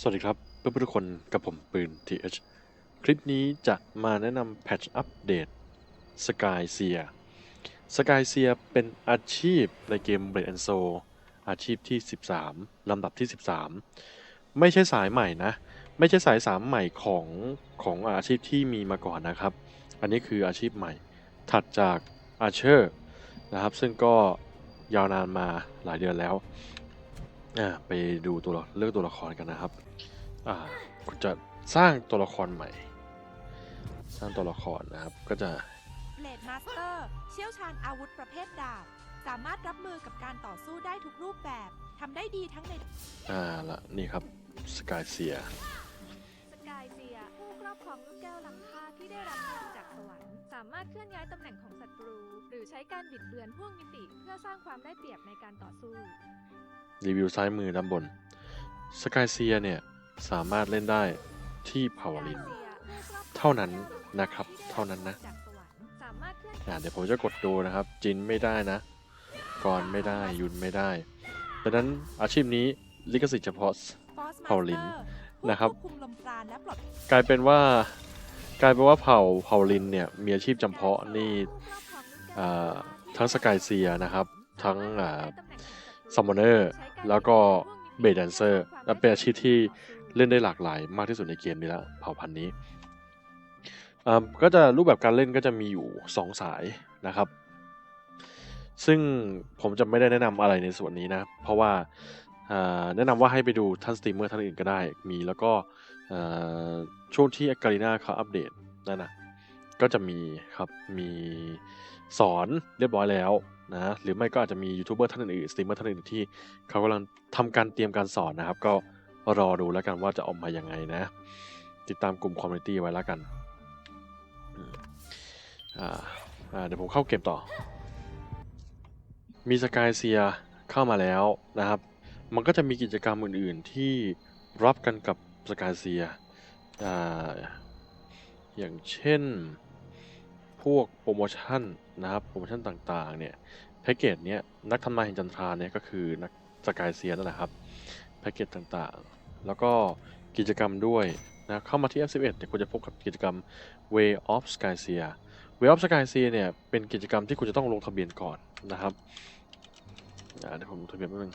สวัสดีครับเพื่อนๆทุกคนกับผมปืน TH คลิปนี้จะมาแนะนำแพทช์อัปเดต Sky s e a Sky s e a เป็นอาชีพในเกม Blade and Soul อาชีพที่ 13 ลำดับที่ 13 ไม่ใช่สายใหม่นะ ไม่ใช่สายสามใหม่ของของอาชีพที่มีมาก่อนนะครับ อันนี้คืออาชีพใหม่ ถัดจากอาเชอร์นะครับ ซึ่งก็ยาวนานมาหลายเดือนแล้ว อ่าไปดูตัวเลือกตัวละครกันนะครับ อ่าคุณจะสร้างตัวละครใหม่ สร้างตัวละครนะครับก็จะเบลดมาสเตอร์เชี่ยวชาญอาวุธประเภทดาบ สามารถรับมือกับการต่อสู้ได้ทุกรูปแบบทำได้ดีทั้งในอ่าละนี่ครับสกายเซียสกายเซียผู้ครอบครองลูกแก้วล้ำค่าที่ได้รับพรจากสวรรค์สามารถเคลื่อนย้ายตำแหน่งของศัตรู หรือใช้การบิดเบือนพ่วงมิติเพื่อสร้างความได้เปรียบในการต่อสู้ รีวิวซ้ายมือด้านบนสกายเซียเนี่ย สามารถเล่นได้ที่เผาลิน เท่านั้นนะครับ เท่านั้นนะเดี๋ยวผมจะกดดูนะครับ จินไม่ได้นะกรไม่ได้ยุนไม่ได้ดังนั้นอาชีพนี้ลิขสิทธิ์เฉพาะฟอสมาเผ่าลินนะครับ กลายเป็นว่ากลายเป็นว่าเผ่าเผ่าลินเนี่ยมีอาชีพจำเพาะนี่ทั้งสกายเซียนะครับ ทั้งซัมมอนเนอร์แล้วก็เบดแดนเซอร์และเป็นอาชีพที่ เล่นได้หลากหลายมากที่สุดในเกมนี้แล้วเผ่าพันธุ์นี้อ่าก็จะรูปแบบการเล่นก็จะมีอยู่ 2 สายนะครับ ซึ่งผมจะไม่ได้แนะนำอะไรในส่วนนี้นะ เพราะว่าอ่าแนะนำว่าให้ไปดูท่านสตรีมเมอร์ท่านอื่นก็ได้ มีแล้วก็อ่าช่วงที่การีนาเขาอัปเดตนั่นนะก็จะมีครับ มีสอนเรียบร้อยแล้วนะ หรือไม่ก็อาจจะมียูทูบเบอร์ท่านอื่นๆสตรีมเมอร์ท่านอื่นที่เขากำลังทำการเตรียมการสอนนะครับ ก็ รอดูแล้วกันว่าจะออกมายังไงนะ ติดตามกลุ่มคอมมูนิตี้ไว้แล้วกันอ่าเดี๋ยวผมเข้าเกมต่อ มีสกายเซียเข้ามาแล้วนะครับ มันก็จะมีกิจกรรมอื่น ๆ ที่รับกันกับสกายเซียอ่าอย่างเช่นพวกโปรโมชั่นนะครับ โปรโมชั่นต่าง ๆ เนี่ย แพ็กเกจเนี้ยนักทำนายแห่งจันทราเนี่ยก็คือนักสกายเซียนั่นแหละครับ พ็กเกจต่างๆ แล้วก็กิจกรรมด้วยนะเข้ามาที่ F11 เนี่ยคุณจะพบกับกิจกรรม Way of Skysia Way of Skysia เนี่ยเป็นกิจกรรมที่คุณจะต้องลงทะเบียนก่อนนะครับเดี๋ยวผมลงทะเบียนแป๊บนึง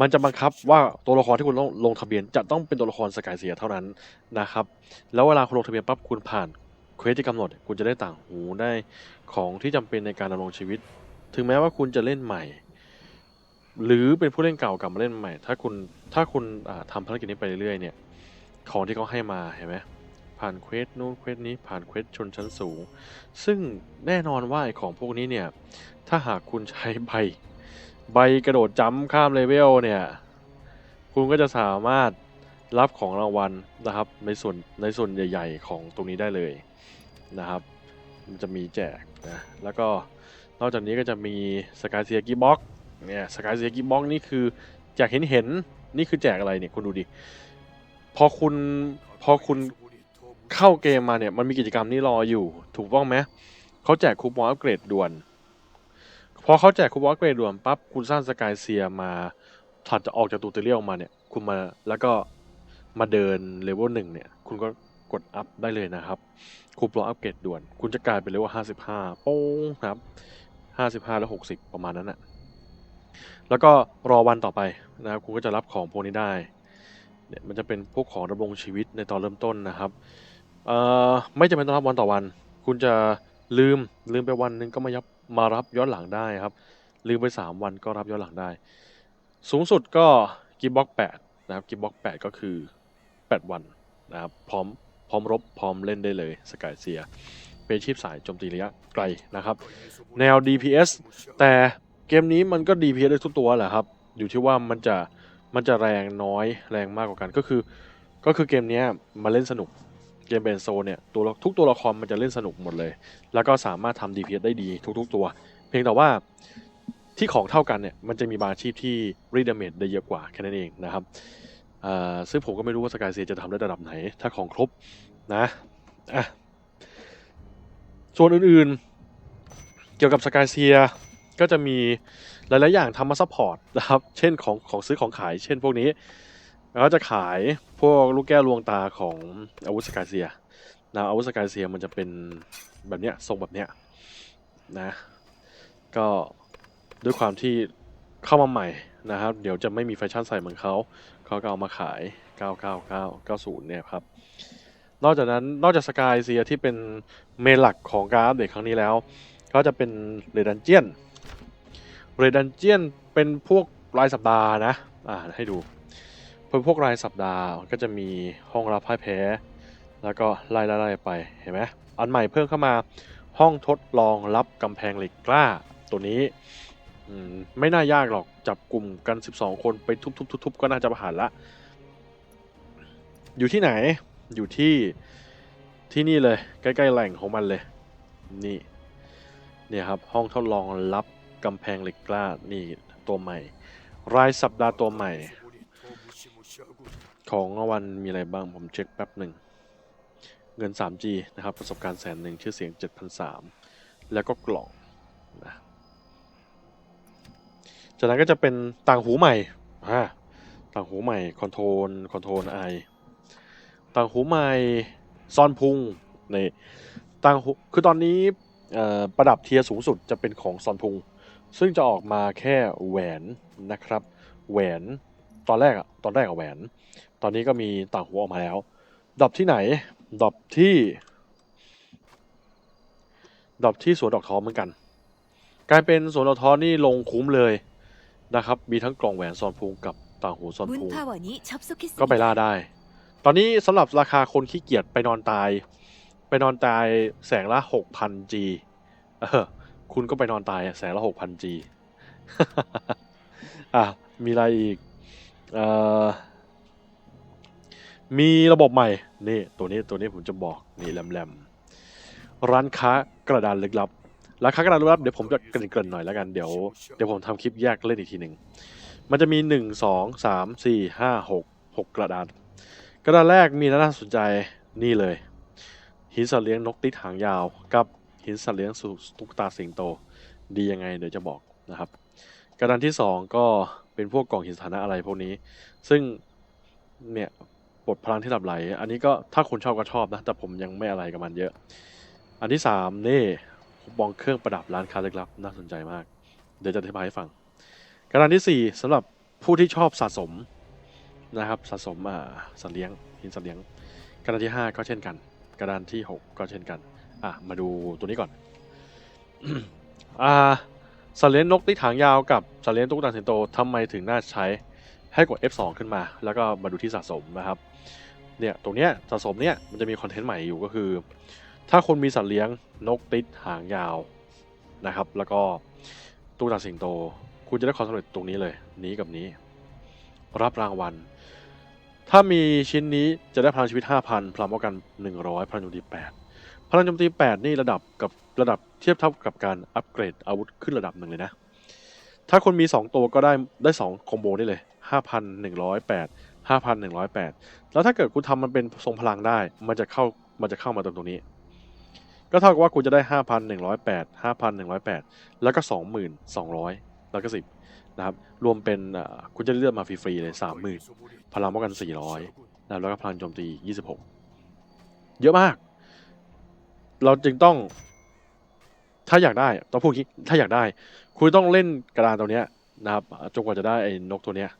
มันจะบังคับว่าตัวละครที่คุณต้องลงทะเบียนจะต้องเป็นตัวละครสกายเซียเท่านั้นนะครับ แล้วเวลาคุณลงทะเบียนปั๊บคุณผ่านเควสที่กำหนด คุณจะได้ต่างหูได้ของที่จำเป็นในการดำรงชีวิต ถึงแม้ว่าคุณจะเล่นใหม่ หรือเป็นผู้เล่นเก่ากลับมาเล่นใหม่ ถ้าคุณถ้าคุณอ่าทำภารกิจนี้ไปเรื่อยๆเนี่ยของที่เขาให้มาเห็นไหมผ่านเควสนู้นเควสนี้ผ่านเควสชนชั้นสูง ซึ่งแน่นอนว่าไอของพวกนี้เนี่ยถ้าหากคุณใช้ใบ ใบกระโดดจัมข้ามเลเวลเนี่ยคุณก็จะสามารถรับของรางวัลนะครับในส่วนในส่วนใหญ่ๆ ของตรงนี้ได้เลยนะครับมันจะมีแจกนะแล้วก็นอกจากนี้ก็จะมีสกายเซียกิบ็อก เนี่ยสกายเซียกิบ็อกนี่คือแจกเห็นเห็นนี่คือแจกอะไรเนี่ยคุณดูดิ พอคุณพอคุณเข้าเกมมาเนี่ยมันมีกิจกรรมนี้รออยู่ ถูกต้องไหมเขาแจกคูปองอัปเกรดด่วน พอเขาแจกคูปองอัปเกรดด่วนปั๊บคุณสร้างสกายเซียมาถัดจะออกจากตูเตเรียลมาเนี่ย คุณมาแล้วก็มาเดินเลเวลหนึ่งเนี่ย คุณก็กดอัพได้เลยนะครับ คูปองอัปเกรดด่วน คุณจะกลายเป็นเลเวลห้าสิบห้าโป้งครับห้าสิบห้าแล้วหกสิบประมาณนั้นนะ แล้วก็รอวันต่อไปนะครับคุณก็จะรับของพวกนี้ได้เนี่ยมันจะเป็นพวกของดำรงชีวิตในตอนเริ่มต้นนะครับเอ่อไม่จำเป็นต้องรับวันต่อวัน คุณจะลืมลืมไปวันหนึงก็มายับมารับย้อนหลังได้ครับ ลืมไป 3 วันก็รับย้อนหลังได้ สูงสุดก็กิบ็อกแปดนะครับกิบ็อกแปดก็คือ 8 วันนะครับพร้อมพร้อมรบพร้อมเล่นได้เลยสกายเซียเป็นชีพสายโจมตีระยะไกลนะครับ แนว DPS แต่ กมนี้มันก็ DPS ได้ทุกตัวแหละครับ อยู่ที่ว่ามันจะมันจะแรงน้อยแรงมากกว่ากันก็คือ ก็คือเกมนี้มาเล่นสนุกเกมเบนโซเนี่ยตัวทุกตัวละครมันจะเล่นสนุกหมดเลย แล้วก็สามารถทำ DPS ได้ดีทุก ๆ ตัว เพียงแต่ว่าที่ของเท่ากันเนี่ยมันจะมีบางชีพที่รีดเมจได้เยอะกว่าแค่นั้นเองนะครับซึ่งผมก็ไม่รู้ว่าสกายเซียจะทำได้ระดับไหน ถ้าของครบนะอะส่วนอื่นๆ เกี่ยวกับสกายเซีย ก็จะมีหลาย ๆ อย่างทำมาซัพพอร์ตนะครับ เช่นของของซื้อของขาย เช่นพวกนี้ แล้วก็จะขายพวกลูกแก้วลวงตาของอาวุธสกายเซียนะอาวุธสกายเซียมันจะเป็นแบบเนี้ยทรงแบบเนี้ยนะ ก็ด้วยความที่เข้ามาใหม่นะครับ เดี๋ยวจะไม่มีแฟชั่นใส่เหมือนเขาเขาก็เอามาขาย 999 90 เนี่ยครับ นอกจากนั้นนอกจากสกายเซียที่เป็นเมนหลักของการอัปเดตครั้งนี้แล้ว ก็จะเป็นเรดันเจียน เรดันเจียนเป็นพวกรายสัปดาห์นะ อ่าให้ดูเป็นพวกรายสัปดาห์ก็จะมีห้องรับพ่ายแพ้ แล้วก็ไล่ไล่ไปเห็นไหมอันใหม่เพิ่มเข้ามาห้องทดลองรับกำแพงเหล็กกล้าตัวนี้ไม่น่ายากหรอกจับกลุ่มกัน 12 คนไปทุบๆๆ ก็น่าจะผ่านละ อยู่ที่ไหนอยู่ที่ที่นี่เลย ใกล้ ๆ แหล่งของมันเลย นี่เนี่ยครับห้องทดลองรับ กำแพงเหล็กกล้านี่ตัวใหม่ รายสัปดาห์ตัวใหม่ ของวัลมีอะไรบ้างผมเช็คแป๊บหนึ่ง เงิน 3G นะครับ ประสบการณ์แสนหนึ่งชื่อเสียง 7,003 แล้วก็กล่องนะจากนั้นก็จะเป็นต่างหูใหม่อ่าต่างหูใหม่คอนโทรลคอนโทรลไอต่างหูใหม่ซ่อนพุงนี่ต่างหูคือตอนนี้ประดับเทียร์สูงสุดจะเป็นของซอนพุง ซึ่งจะออกมาแค่แหวนนะครับ แหวนตอนแรกอะตอนแรกอะแหวน ตอนนี้ก็มีต่างหูออกมาแล้วดอบที่ไหนดอบที่ดอบที่สวนดอกทองเหมือนกัน กลายเป็นสวนดอกทองนี่ลงคุ้มเลยนะครับ มีทั้งกล่องแหวนซอนพุงกับต่างหูซอนพุงก็ไปล่าได้ ตอนนี้สำหรับราคาคนขี้เกียจไปนอนตาย ไปนอนตายแสงละ 6,000G เออ คุณก็ไปนอนตายแสงละ 6,000G อะมีอะไรอีกอมีระบบใหม่ นี่ ตัวนี้ตัวนี้ผมจะบอก นี่แหลมๆร้านค้ากระดานลึกลับร้านค้ากระดานลึกลับเดี๋ยวผมจะเกริ่นๆหน่อยแล้วกันเดี๋ยวเดี๋ยวผมทำคลิปแยกเล่นอีกทีหนึ่งมันจะมีหนึ่งสองสามสี่ห้าหกหกกระดาน กระดานแรกมีน่าสนใจนี่เลยหินสัตว์เลี้ยงนกติดหางยาวกับ หินสัตว์เลี้ยงสุตุ๊กตาสิงโต ดียังไงเดี๋ยวจะบอกนะครับ กระดานที่สองก็เป็นพวกกล่องหินสถานะอะไรพวกนี้ ซึ่งเนี่ยปลดพลังที่หลับไหล อันนี้ก็ถ้าคุณชอบก็ชอบนะ แต่ผมยังไม่อะไรกับมันเยอะ อันที่สามนี่คูปองเครื่องประดับร้านค้าล็กลับน่าสนใจมาก เดี๋ยวจะอธิบายให้ฟัง กระดานที่สี่สำหรับผู้ที่ชอบสะสมนะครับสะสมอ่าสัตว์เลี้ยงหินสัตว์เลี้ยงกระดานที่ห้าก็เช่นกัน กระดานที่หกก็เช่นกัน อะมาดูตัวนี้ก่อน อ่าสเลี้ยงนกที่ถางยาวกับสเลี้ยงตุ๊กตาสิงโตทำไมถึงน่าใช้ให้กด F2 ขึ้นมา แล้วก็มาดูที่สะสมนะครับ เนี่ยตรงเนี้ยสะสมเนี่ยมันจะมีคอนเทนต์ใหม่อยู่ก็คือ ถ้าคุณมีสัตว์เลี้ยงนกติดหางยาวนะครับ แล้วก็ตุ๊กตาสิงโต คุณจะได้ความสำเร็จตรงนี้เลย นี้กับนี้ รับรางวัล ถ้ามีชิ้นนี้จะได้พลังชีวิต 5,000พลังป้องกัน 100พลังโจมตี8 พลังโจมตี 8 นี่ระดับกับระดับเทียบเท่ากับการอัปเกรดอาวุธขึ้นระดับหนึ่งเลยนะ ถ้าคนมี 2 ตัวก็ได้ได้ 2 คอมโบได้เลย 5,108 5,108 แล้วถ้าเกิดคุณทำมันเป็นทรงพลังได้ มันจะเข้ามันจะเข้ามาตรงตรงนี้ ก็เท่ากับว่าคุณจะได้ 5,108 5,108 แล้วก็ 2,200 แล้วก็ 10 นะครับ รวมเป็นอ่าคุณจะเลือกมาฟรีๆเลย 30,000 พลังป้องกัน 400 นะแล้วก็พลังโจมตี 26 เยอะมาก เราจึงต้อง ถ้าอยากได้ต้องพูดงี้ถ้าอยากได้ คุณต้องเล่นกระดานตัวเนี้ยนะครับจนกว่าจะได้ไอ้นกตัวเนี้ย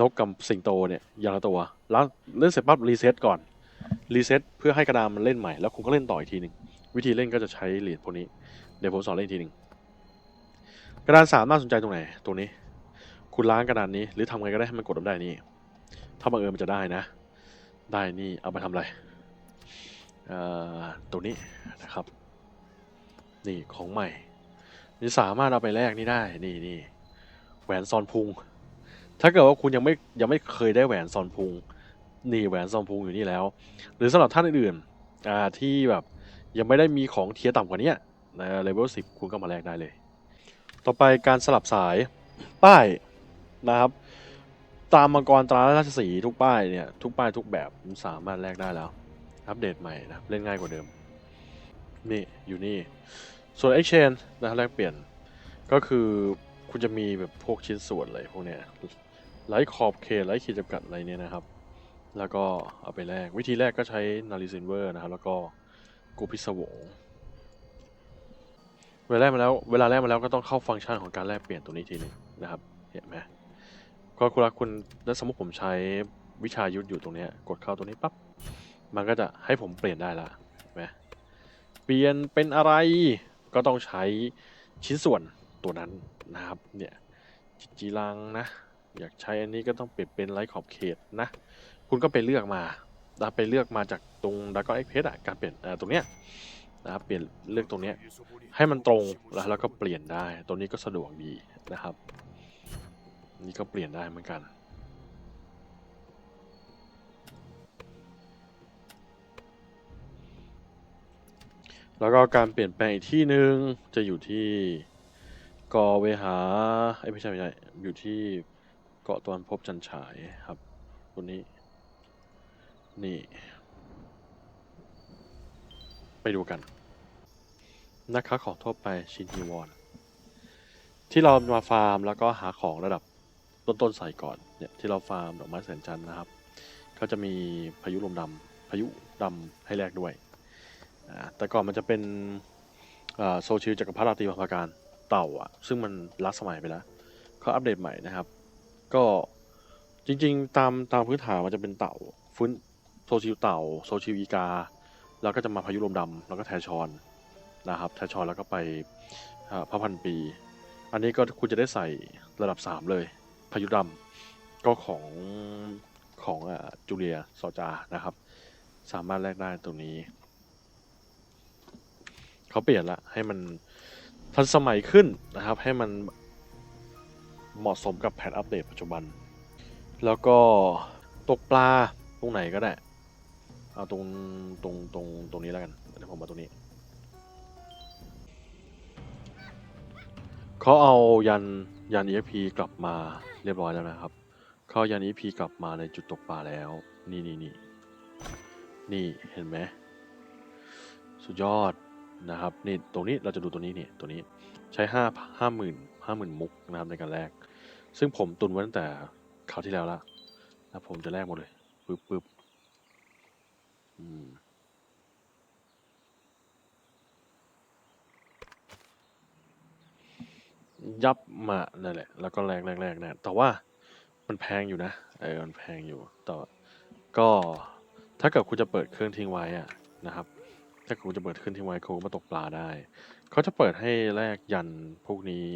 นกกับสิงโตเนี่ยอย่างละตัว แล้วเล่นเสร็จปั๊บรีเซ็ตก่อนรีเซ็ตเพื่อให้กระดานมันเล่นใหม่แล้วคุณก็เล่นต่ออีกทีหนึ่งวิธีเล่นก็จะใช้เหรียญพวกนี้เดี๋ยวผมสอนเล่นอีกทีหนึ่งกระดานสามน่าสนใจตรงไหนตรงนี้ คุณล้างกระดานนี้ หรือทำไงก็ได้ให้มันกดลงได้นี่ถ้าบังเอิญมันจะได้นะ ได้นี่เอาไปทำอะไร ตัวนี้นะครับ นี่ของใหม่ นี่สามารถเอาไปแลกนี่ได้ นี่นี่แหวนซอนพุง ถ้าเกิดว่าคุณยังไม่ยังไม่เคยได้แหวนซอนพุง นี่แหวนซอนพุงอยู่นี่แล้ว หรือสำหรับท่านอื่นๆอ่าที่แบบยังไม่ได้มีของเทียต่ำกว่านี้นะเลเวลสิบคุณก็มาแลกได้เลย ต่อไปการสลับสายป้ายนะครับ ตามมังกรตราราชสีทุกป้ายเนี่ยทุกป้ายทุกแบบสามารถแลกได้แล้ว อัปเดตใหม่นะเล่นง่ายกว่าเดิม นี่ อยู่นี่ ส่วน Exchange นะแลกเปลี่ยนก็คือคุณจะมีแบบพวกชิ้นส่วนอะไรพวกเนี้ยไร้ขอบเขตไร้ขีดจำกัดอะไรเนี่ยนะครับ แล้วก็เอาไปแลกวิธีแรกก็ใช้นาริซินเวอร์นะครับ แล้วก็กูพิศวงเวลาแรกมาแล้วเวลาแรกมาแล้วก็ต้องเข้าฟังก์ชันของการแลกเปลี่ยนตัวนี้ทีหนึงนะครับเห็นไหมก็คุณรักคุณแล้วสมมติผมใช้วิชายุทธอยู่ตรงเนี้ยกดเข้าตัวนี้ปั๊บ มันก็จะให้ผมเปลี่ยนได้ละเห็นไหมเปลี่ยนเป็นอะไรก็ต้องใช้ชิ้นส่วนตัวนั้นนะครับ เนี่ยจิจีรังนะ อยากใช้อันนี้ก็ต้องเปลี่ยนเป็นไร้ขอบเขตนะ คุณก็ไปเลือกมาไปเลือกมาจากตรงดักก็เอ็กเพสอะการเปลี่ยนตรงเนี้ยนะครับเปลี่ยนเลือกตรงเนี้ยให้มันตรงแล้วแล้วก็เปลี่ยนได้ ตัวนี้ก็สะดวกดีนะครับ นี่ก็เปลี่ยนได้เหมือนกัน แล้วก็การเปลี่ยนแปลงอีกที่หนึ่งจะอยู่ที่กอเวหาไอ้ไม่ใช่ไม่ใช่อยู่ที่เกาะตวนภพจันฉายครับตัวนี้ นี่ ไปดูกันนักค้าของทั่วไปชินฮีวอนที่เรามาฟาร์มแล้วก็หาของระดับต้นๆใส่ก่อนเนี่ยที่เราฟาร์มดอกไม้แสนจันนะครับ ก็จะมีพายุลมดำพายุดำให้แลกด้วย แต่ก่อนมันจะเป็นโซชิลจักรพรรดิราตรีมาภาการเต่าอะ ซึ่งมันล้าสมัยไปแล้วเขาอัปเดตใหม่นะครับ ก็จริงๆ ตามตามพื้นฐานมันจะเป็นเต่า ฟื้นโซชิลเต่า โซชิลอีกา แล้วก็จะมาพายุลมดำแล้วก็แทชอนนะครับ แทชอนแล้วก็ไปพระพันปี อันนี้ก็คุณจะได้ใส่ระดับ 3 เลย พายุดำก็ของของจูเลียซอจานะครับ สามารถแลกได้ตรงนี้ เขาเปลี่ยนละให้มันทันสมัยขึ้นนะครับ ให้มันเหมาะสมกับแพทอัปเดตปัจจุบัน แล้วก็ตกปลาตรงไหนก็ได้เอาตรงตรงตรงตรงนี้แล้วกันเดี๋ยวผมมาตรงนี้เขาเอายันยัน EXP กลับมาเรียบร้อยแล้วนะครับเขาเอายัน EXP กลับมาในจุดตกปลาแล้ว นี่นี่นี่นี่เห็นไหมสุดยอด นะครับนี่ตรงนี้เราจะดูตัวนี้นี่ตัวนี้ใช้ห้าห้าหมื่นห้าหมื่นมุกนะครับในการแลกซึ่งผมตุนไว้ตั้งแต่คราวที่แล้วละแล้วผมจะแลกหมดเลยปึ๊บปึ๊บอืมยับมานั่นแหละ แล้วก็แรกแรกแรกนะแต่ว่ามันแพงอยู่นะเออมันแพงอยู่แต่ก็ถ้าเกิดคุณจะเปิดเครื่องทิ้งไว้อะนะครับ ถ้าคุณจะเปิดเครื่องทิ้งไว้คุณก็มาตกปลาได้ เขาจะเปิดให้แลกยันพวกนี้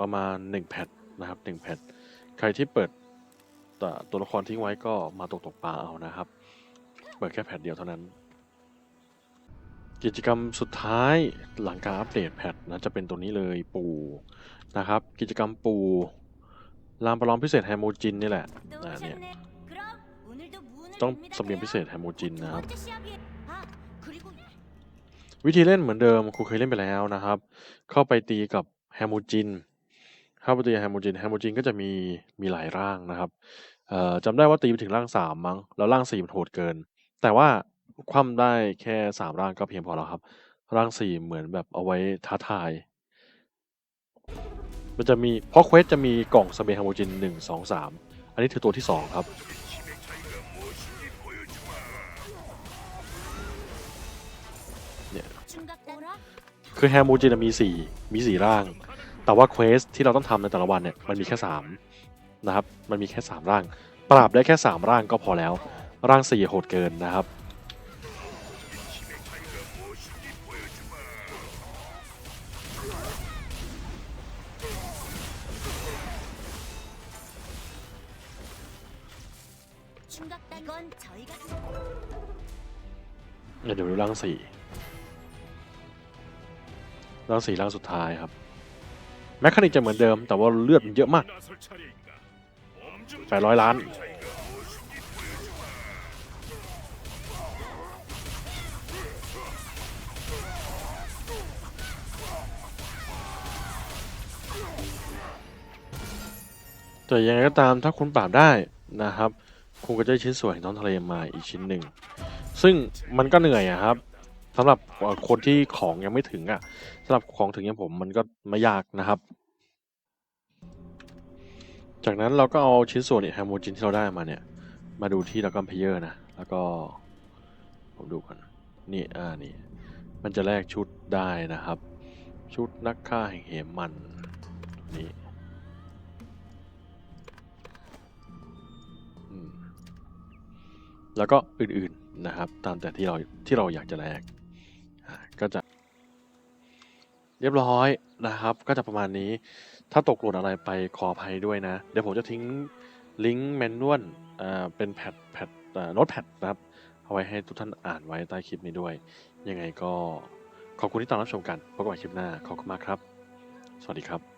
ประมาณ 1 แพทนะครับ1แพทใครที่เปิดตัวตัวละครทิ้งไว้ก็มาตกตกปลาเอานะครับ เปิดแค่แพทเดียวเท่านั้น กิจกรรมสุดท้ายหลังการอัปเดตแพทนะจะเป็นตัวนี้เลยปูนะครับ กิจกรรมปูลานประลองพิเศษแฮมโมจินนี่แหละอ่าเนี่ยต้องสำเนียงพิเศษแฮมโมจินนะครับ วิธีเล่นเหมือนเดิมครูเคยเล่นไปแล้วนะครับ เข้าไปตีกับแฮมโมจินเข้าไปตีแฮมโมจินแฮมโมจินก็จะมีมีหลายร่างนะครับจำได้ว่าตีไปถึงร่างสามมั้งแล้วร่างสี่มันโหดเกิน แต่ว่าคว่ำได้แค่สามร่างก็เพียงพอแล้วครับ ร่างสี่เหมือนแบบเอาไว้ท้าทาย มันจะมีเพราะเควสจะมีกล่องสเปรย์แฮมโมจินหนึ่งสองสามอันนี้ถือตัวที่สองครับ คือแฮมโมจินมีสี่มีสี่ร่าง แต่ว่าเควสที่เราต้องทำในแต่ละวันเนี่ยมันมีแค่สามนะครับ มันมีแค่สามร่าง ปราบได้แค่สามร่างก็พอแล้ว ร่างสี่โหดเกินนะครับเดี๋ยวดูร่างสี่ ร่างสี่ร่างสุดท้ายครับ แมคคานิกจะเหมือนเดิม แต่ว่าเลือดมันเยอะมาก800ล้าน แต่ยังไงก็ตามถ้าคุณปราบได้นะครับ คุณก็จะได้ชิ้นส่วนแห่งท้องทะเลมาอีกชิ้นหนึ่ง ซึ่งมันก็เหนื่อยอะครับ สำหรับคนที่ของยังไม่ถึงอะสำหรับของถึงอย่างผมมันก็ไม่ยากนะครับ จากนั้นเราก็เอาชิ้นส่วนเนี่ยแฮมโมจินที่เราได้มาเนี่ย มาดูที่ดักกัมเพเยอร์นะ แล้วก็ผมดูก่อนนี่อ่านี่มันจะแลกชุดได้นะครับ ชุดนักฆ่าแห่งเหมมันนี่แล้วก็อื่นๆนะครับ ตามแต่ที่เราที่เราอยากจะแลก ก็จะ เรียบร้อยนะครับ ก็จะประมาณนี้ ถ้าตกหล่นอะไรไปขออภัยด้วยนะ เดี๋ยวผมจะทิ้งลิงก์แมนนวลเป็นแพดแพดโน้ตแพดนะครับเอาไว้ให้ทุกท่านอ่านไว้ใต้คลิปนี้ด้วย ยังไงก็ขอบคุณที่ตามรับชมกันพบกันใหม่คลิปหน้าขอบคุณมากครับ สวัสดีครับ